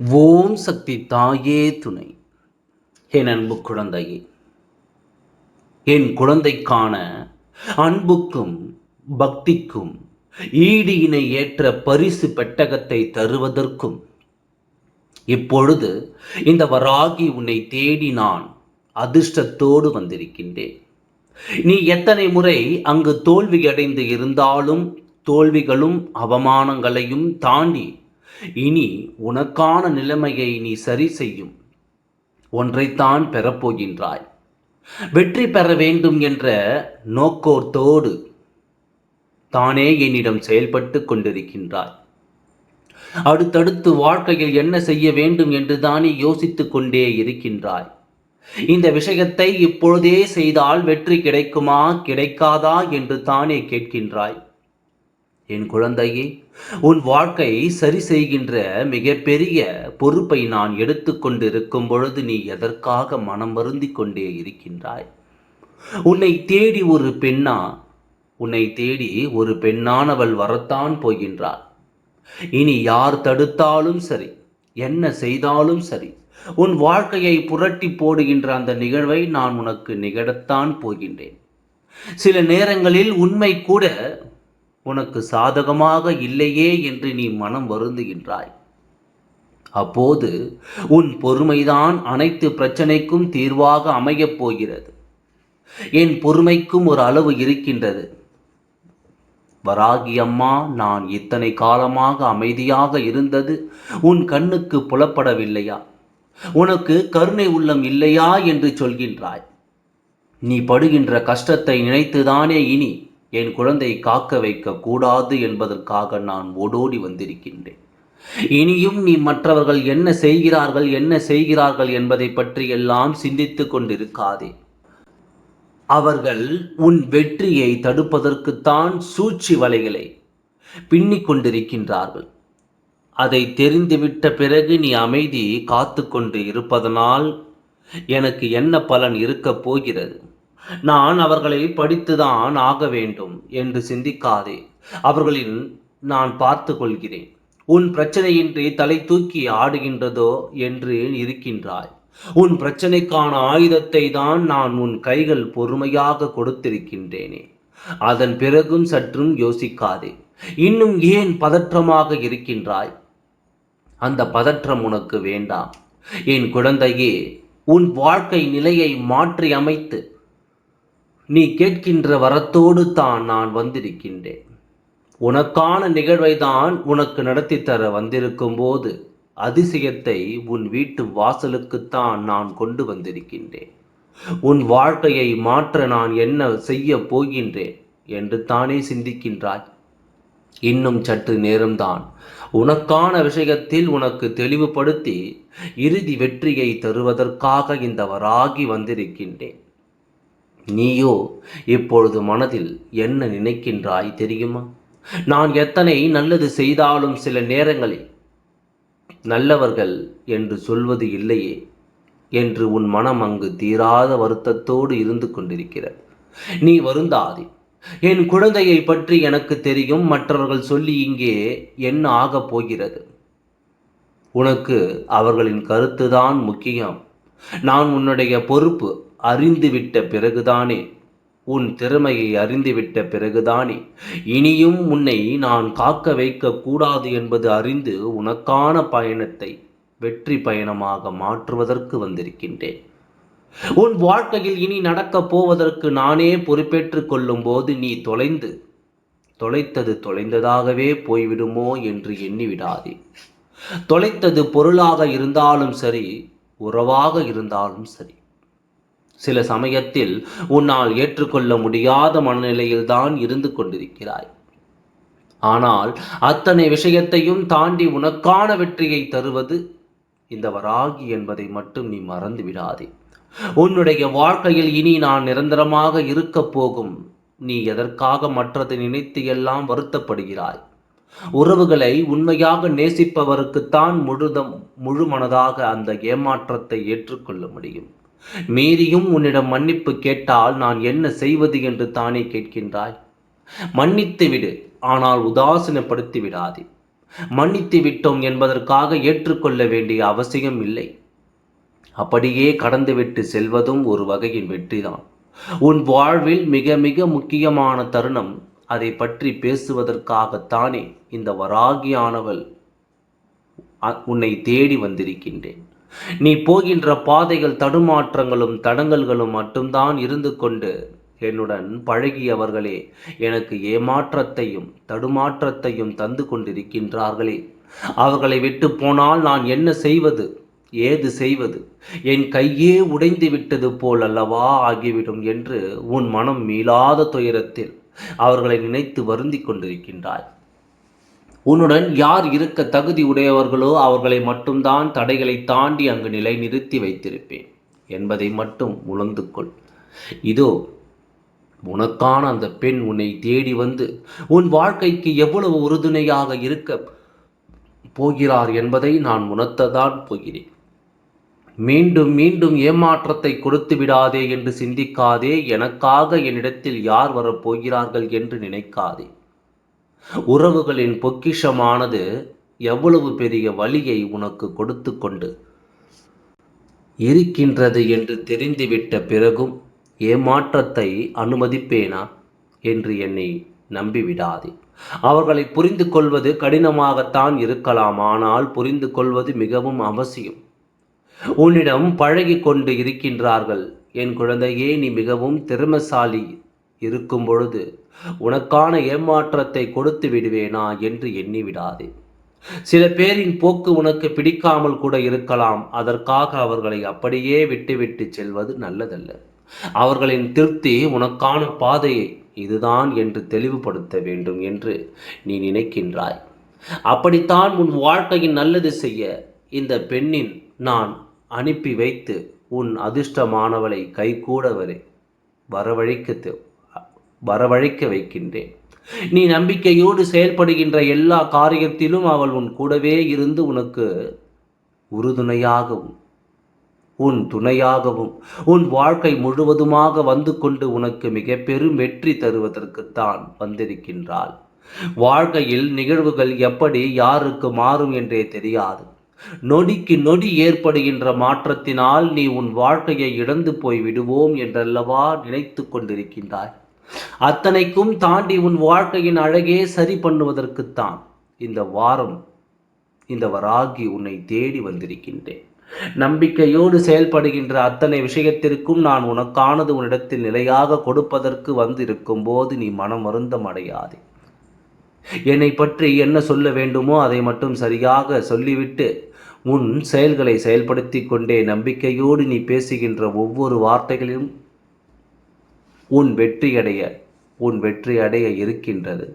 ஓம் சக்தி தாயே துணை. என் அன்பு குழந்தையே என் குழந்தைக்கான அன்புக்கும் பக்திக்கும் ஈடு இணை ஏற்ற பரிசு பெட்டகத்தை தருவதற்கும் இப்பொழுது இந்த வராகி உன்னை தேடி நான் அதிர்ஷ்டத்தோடு வந்திருக்கின்றேன். நீ எத்தனை முறை அங்கு தோல்வி அடைந்து இருந்தாலும் தோல்விகளும் அவமானங்களையும் தாண்டி இனி உனக்கான நிலைமையை நீ சரி செய்யும். ஒன்றைத்தான் பெறப்போகின்றாய். வெற்றி பெற வேண்டும் என்ற நோக்கோர்த்தோடு தானே என்னிடம் செயல்பட்டு கொண்டிருக்கின்றாய். அடுத்தடுத்து வாழ்க்கையில் என்ன செய்ய வேண்டும் என்று தானே யோசித்துக் கொண்டே இருக்கின்றாய். இந்த விஷயத்தை இப்பொழுதே செய்தால் வெற்றி கிடைக்குமா கிடைக்காதா என்று தானே கேட்கின்றாய். என் குழந்தையே உன் வாழ்க்கை சரி செய்கின்ற மிகப்பெரிய பொறுப்பை நான் எடுத்துக்கொண்டிருக்கும் பொழுது நீ எதற்காக மனம் வருந்தி கொண்டே இருக்கின்றாய்? உன்னை தேடி ஒரு பெண்ணா உன்னை தேடி ஒரு பெண்ணானவள் வரத்தான் போகின்றாள். இனி யார் தடுத்தாலும் சரி என்ன செய்தாலும் சரி உன் வாழ்க்கையை புரட்டி போடுகின்ற அந்த நிகழ்வை நான் உனக்கு நிகழத்தான் போகின்றேன். சில நேரங்களில் உண்மை கூட உனக்கு சாதகமாக இல்லையே என்று நீ மனம் வருந்துகின்றாய். அப்போது உன் பொறுமைதான் அனைத்து பிரச்சனைக்கும் தீர்வாக அமையப் போகிறது. என் பொறுமைக்கும் ஒரு அளவு இருக்கின்றது. வராகி அம்மா நான் இத்தனை காலமாக அமைதியாக இருந்தது உன் கண்ணுக்கு புலப்படவில்லையா? உனக்கு கருணை உள்ளம் இல்லையா? என்று சொல்கின்றாய். நீ படுகின்ற கஷ்டத்தை நினைத்துதானே இனி என் குழந்தை காக்க வைக்க கூடாது என்பதற்காக நான் ஓடோடி வந்திருக்கின்றேன். இனியும் நீ மற்றவர்கள் என்ன செய்கிறார்கள் என்ன செய்கிறார்கள் என்பதை பற்றி எல்லாம் சிந்தித்து கொண்டிருக்காதே. அவர்கள் உன் வெற்றியை தடுப்பதற்குத்தான் சூழ்ச்சி வலைகளை பின்னிக் கொண்டிருக்கின்றார்கள். அதை தெரிந்துவிட்ட பிறகு நீ அமைதி காத்து கொண்டு இருப்பதனால் எனக்கு என்ன பலன் இருக்கப் போகிறது? நான் அவர்களை படித்துதான் ஆக வேண்டும் என்று சிந்திக்காதே. அவர்களின் நான் பார்த்து கொள்கிறேன். உன் பிரச்சனையின்றி தலை தூக்கி ஆடுகின்றதோ என்று இருக்கின்றாய். உன் பிரச்சனைக்கான ஆயுதத்தை தான் நான் உன் கைகள் பொறுமையாக கொடுத்திருக்கின்றேனே. அதன் பிறகும் சற்றும் யோசிக்காதே. இன்னும் ஏன் பதற்றமாக இருக்கின்றாய்? அந்த பதற்றம் உனக்கு வேண்டாம். என் குழந்தையே உன் வாழ்க்கை நிலையை மாற்றி அமைத்து நீ கேட்கின்ற வரத்தோடு தான் நான் வந்திருக்கின்றேன். உனக்கான நிகழ்வை தான் உனக்கு நடத்தி தர வந்திருக்கும் போது அதிசயத்தை உன் வீட்டு வாசலுக்குத்தான் நான் கொண்டு வந்திருக்கின்றேன். உன் வாழ்க்கையை மாற்ற நான் என்ன செய்ய போகின்றேன் என்று தானே சிந்திக்கின்றாய். இன்னும் சற்று நேரம்தான். உனக்கான விஷயத்தில் உனக்கு தெளிவுபடுத்தி இறுதி வெற்றியை தருவதற்காக இந்த வராகி வந்திருக்கின்றேன். நீயோ இப்பொழுது மனதில் என்ன நினைக்கின்றாய் தெரியுமா? நான் எத்தனை நல்லது செய்தாலும் சில நேரங்களில் நல்லவர்கள் என்று சொல்வது இல்லையே என்று உன் மனம் அங்கு தீராத வருத்தத்தோடு இருந்து கொண்டிருக்கிறது. நீ வருந்தாதே. என் குழந்தையை பற்றி எனக்கு தெரியும். மற்றவர்கள் சொல்லி இங்கே என்ன ஆகப் போகிறது? உனக்கு அவர்களின் கருத்துதான் முக்கியம். நான் உன்னுடைய பொறுப்பு அறிந்துவிட்ட பிறகுதானே? உன் திறமையை அறிந்துவிட்ட பிறகுதானே? இனியும் உன்னை நான் காக்க வைக்க கூடாது என்பது அறிந்து உனக்கான பயணத்தை வெற்றி பயணமாக மாற்றுவதற்கு வந்திருக்கின்றேன். உன் வாழ்க்கையில் இனி நடக்கப் போவதற்கு நானே பொறுப்பேற்றுக் கொள்ளும் போது நீ தொலைந்து தொலைத்தது தொலைந்ததாகவே போய்விடுமோ என்று எண்ணிவிடாதே. தொலைத்தது பொருளாக இருந்தாலும் சரி உறவாக இருந்தாலும் சரி சில சமயத்தில் உன்னால் ஏற்றுக்கொள்ள முடியாத மனநிலையில்தான் இருந்து கொண்டிருக்கிறாய். ஆனால் அத்தனை விஷயத்தையும் தாண்டி உனக்கான வெற்றியை தருவது இந்த வராகி என்பதை மட்டும் நீ மறந்து விடாதே. உன்னுடைய வாழ்க்கையில் இனி நான் நிரந்தரமாக இருக்கப் போகும். நீ எதற்காக மற்றதை நினைத்து எல்லாம் வருத்தப்படுகிறாய்? உறவுகளை உண்மையாக நேசிப்பவருக்குத்தான் முழுதம் முழு மனதாக அந்த ஏமாற்றத்தை ஏற்றுக்கொள்ள முடியும். மீறியும் உன்னிடம் மன்னிப்பு கேட்டால் நான் என்ன செய்வது என்று தானே கேட்கின்றாய்? மன்னித்து விடு ஆனால் உதாசீனப்படுத்தி விடாதே. மன்னித்து விட்டோம் என்பதற்காக ஏற்றுக்கொள்ள வேண்டிய அவசியம் இல்லை. அப்படியே கடந்துவிட்டு செல்வதும் ஒரு வகையின் வெற்றிதான். உன் வாழ்வில் மிக மிக முக்கியமான தருணம் அதை பற்றி பேசுவதற்காகத்தானே இந்த வராகியானவள் உன்னை தேடி வந்திருக்கின்றேன். நீ போகின்ற பாதைகள் தடுமாற்றங்களும் தடங்கல்களும் மட்டும்தான் இருந்து கொண்டு என்னுடன் பழகியவர்களே எனக்கு ஏமாற்றத்தையும் தடுமாற்றத்தையும் தந்து கொண்டிருக்கின்றார்களே. அவர்களை விட்டு போனால் நான் என்ன செய்வது? ஏது செய்வது? என் கையே உடைந்து விட்டது போல் அல்லவா ஆகிவிடும் என்று உன் மனம் மீளாத துயரத்தில் அவர்களை நினைத்து வருந்திக் கொண்டிருக்கின்றாய். உன்னுடன் யார் இருக்க தகுதி உடையவர்களோ அவர்களை மட்டும்தான் தடைகளை தாண்டி அங்கு நிலை நிறுத்தி வைத்திருப்பேன். என்பதை மட்டும் உணர்ந்து கொள். இதோ உனக்கான அந்த பெண் உன்னை தேடி வந்து உன் வாழ்க்கைக்கு எவ்வளவு உறுதுணையாக இருக்க போகிறார் என்பதை நான் உணர்த்ததான் போகிறேன். மீண்டும் மீண்டும் ஏமாற்றத்தை கொடுத்து விடாதே என்று சிந்திக்காதே எனக்காக என்னிடத்தில் யார் வரப் போகிறார்கள் என்று நினைக்காதே. உறவுகளின் பொக்கிஷமானது எவ்வளவு பெரிய வலியை உனக்கு கொடுத்து கொண்டு இருக்கின்றது என்று தெரிந்துவிட்ட பிறகும் ஏமாற்றத்தை அனுமதிப்பேனா என்று என்னை நம்பிவிடாதே. அவர்களை புரிந்து கொள்வது கடினமாகத்தான் இருக்கலாம் ஆனால் புரிந்து கொள்வது மிகவும் அவசியம். உன்னிடம் பழகி கொண்டு இருக்கின்றார்கள். என் குழந்தையே நீ மிகவும் திறமசாலி இருக்கும் பொழுது உனக்கான ஏமாற்றத்தை கொடுத்து விடுவேனா? என்று எண்ணி விடாதே. சில பேரின் போக்கு உனக்கு பிடிக்காமல் கூட இருக்கலாம். அதற்காக அவர்களை அப்படியே விட்டுவிட்டு செல்வது நல்லதல்ல. அவர்களின் திருப்தி உனக்கான பாதையை. இதுதான் என்று தெளிவுபடுத்த வேண்டும் என்று நீ நினைக்கின்றாய். அப்படித்தான் உன் வாழ்க்கையின் நல்லது செய்ய இந்த பெண்ணின் நான் அனுப்பி வைத்து உன் அதிர்ஷ்டமானவளை கைகூட வரை. வரவழைக்க வரவழைக்க வைக்கின்றேன். நீ நம்பிக்கையோடு செயல்படுகின்ற எல்லா காரியத்திலும் அவள் உன் கூடவே இருந்து உனக்கு உறுதுணையாகவும் உன் துணையாகவும் உன் வாழ்க்கை முழுவதுமாக வந்து கொண்டு உனக்கு மிக பெரும் வெற்றி தருவதற்குத்தான் வந்திருக்கின்றாள். வாழ்க்கையில் நிகழ்வுகள் எப்படி யாருக்கு மாறும் என்றே தெரியாது. நொடிக்கு நொடி ஏற்படுகின்ற மாற்றத்தினால் நீ உன் வாழ்க்கையை இழந்து போய் விடுவோம் என்றல்லவா நினைத்து கொண்டிருக்கின்றாய். அத்தனைக்கும் தாண்டி உன் வாழ்க்கையின் அழகே சரி பண்ணுவதற்குத்தான் இந்த வாரம் இந்த வராகி உன்னை தேடி வந்திருக்கின்றேன். நம்பிக்கையோடு செயல்படுகின்ற அத்தனை விஷயத்திற்கும் நான் உனக்கானது உன்னிடத்தில் நிலையாக கொடுப்பதற்கு வந்திருக்கும் போது நீ மனம் வருந்தம் அடையாதே. என்னை பற்றி என்ன சொல்ல வேண்டுமோ அதை மட்டும் சரியாக சொல்லிவிட்டு உன் செயல்களை செயல்படுத்தி கொண்டே நம்பிக்கையோடு நீ பேசுகின்ற ஒவ்வொரு வார்த்தைகளிலும் உன் வெற்றியடைய உன் வெற்றி அடைய இருக்கின்றது.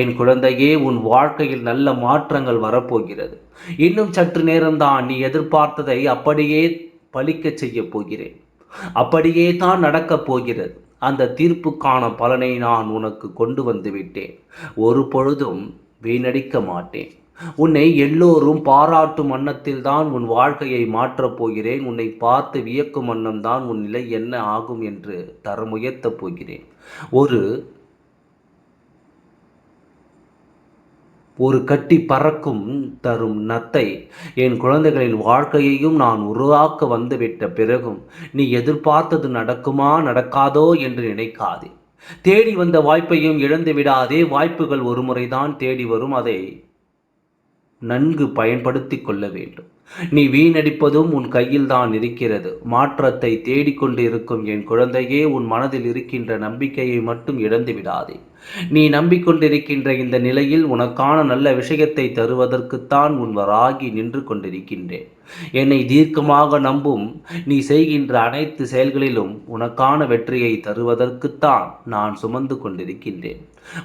என் குழந்தையே உன் வாழ்க்கையில் நல்ல மாற்றங்கள் வரப்போகிறது. இன்னும் சற்று நேரம்தான் நீ எதிர்பார்த்ததை அப்படியே பழிக்க செய்ய போகிறேன். அப்படியே தான் நடக்கப் போகிறது. அந்த தீர்ப்புக்கான பலனை நான் உனக்கு கொண்டு வந்து விட்டேன். ஒரு பொழுதும் வீணடிக்க மாட்டேன். உன்னை எல்லோரும் பாராட்டும் வண்ணத்தில் தான் உன் வாழ்க்கையை மாற்றப் போகிறேன். உன்னை பார்த்து வியக்கும் வண்ணம் தான் உன் நிலை என்ன ஆகும் என்று தரமுயர்த்தப் போகிறேன். ஒரு ஒரு கட்டி பறக்கும் தரும் நத்தை என் குழந்தைகளின் வாழ்க்கையையும் நான் உருவாக்க வந்துவிட்ட பிறகும் நீ எதிர்பார்த்தது நடக்குமா நடக்காதோ என்று நினைக்காதே. தேடி வந்த வாய்ப்பையும் இழந்து விடாதே வாய்ப்புகள் ஒரு முறைதான் தேடி வரும். அதை நன்கு பயன்படுத்தி கொள்ள வேண்டும். நீ வீணடிப்பதும் உன் கையில் தான் இருக்கிறது. மாற்றத்தை தேடிக்கொண்டு இருக்கும் என் குழந்தையே உன் மனதில் இருக்கின்ற நம்பிக்கையை மட்டும் இழந்து விடாதே. நீ நம்பிக்கொண்டிருக்கின்ற இந்த நிலையில் உனக்கான நல்ல விஷயத்தை தருவதற்குத்தான் உன் வராகி நின்று கொண்டிருக்கின்றேன். என்னை தீர்க்கமாக நம்பும் நீ செய்கின்ற அனைத்து செயல்களிலும் உனக்கான வெற்றியை தருவதற்குத்தான் நான் சுமந்து கொண்டிருக்கின்றேன்.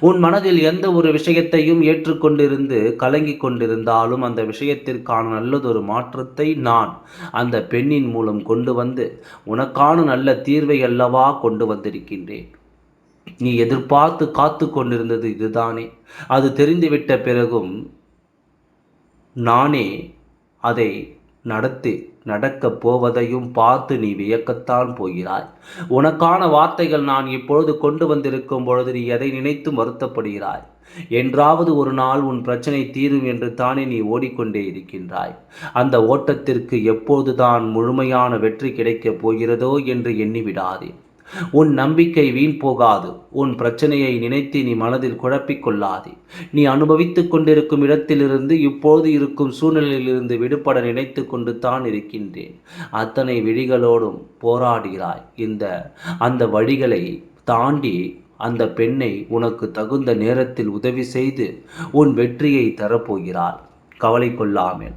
உன் மனதில் எந்த ஒரு விஷயத்தையும் ஏற்றுக்கொண்டிருந்து கலங்கிக் கொண்டிருந்தாலும் அந்த விஷயத்திற்கான நல்லதொரு மாற்றத்தை நான் அந்த பெண்ணின் மூலம் கொண்டு வந்து உனக்கான நல்ல தீர்வை அல்லவா கொண்டு வந்திருக்கின்றேன். நீ எதிர்பார்த்து காத்து கொண்டிருந்தது இதுதானே. அது தெரிந்துவிட்ட பிறகும் நானே அதை நடத்தி நடக்கப் போவதையும் பார்த்து நீ வியக்கத்தான் போகிறாய். உனக்கான வார்த்தைகள் நான் இப்பொழுது கொண்டு வந்திருக்கும் பொழுது நீ எதை நினைத்து வருத்தப்படுகிறாய்? என்றாவது ஒரு நாள் உன் பிரச்சனை தீரும் என்று தானே நீ ஓடிக்கொண்டே இருக்கின்றாய். அந்த ஓட்டத்திற்கு எப்போதுதான் முழுமையான வெற்றி கிடைக்கப் போகிறதோ என்று எண்ணிவிடாதே. உன் நம்பிக்கை வீண் போகாது. உன் பிரச்சனையை நினைத்து நீ மனதில் குழப்பிக் கொள்ளாதே. நீ அனுபவித்துக் கொண்டிருக்கும் இடத்திலிருந்து இப்போது இருக்கும் சூழ்நிலையிலிருந்து விடுபட நினைத்து கொண்டு தான் இருக்கின்றேன். அத்தனை விழிகளோடும் போராடுகிறாய். இந்த அந்த வழிகளை தாண்டி அந்த பெண்ணை உனக்கு தகுந்த நேரத்தில் உதவி செய்து உன் வெற்றியை தரப்போகிறாள் கவலை கொள்ளாமல்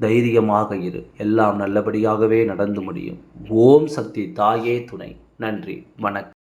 தைரியமாக இரு. எல்லாம் நல்லபடியாகவே நடந்து முடியும். ஓம் சக்தி தாயே துணை. நன்றி வணக்கம்.